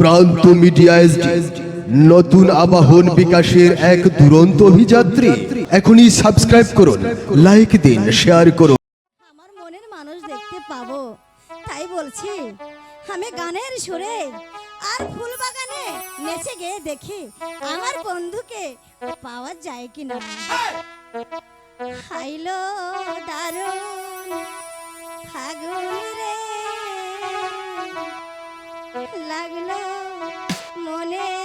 প্রান্ত media SD, নতুন আবাহন বিকাশের এক দুরন্ত অভিযাত্রী। এখনই সাবস্ক্রাইব করুন লাইক দিন শেয়ার করুন। আমার মনের মানুষ দেখতে পাবো, তাই বলছি, আমি গানের সুরে আর ফুল বাগানে নেচে গিয়ে দেখি আমার বন্ধুকে পাওয়া যায় কিনা। খাইলো দারুণ, ফাগুন লাগল মনে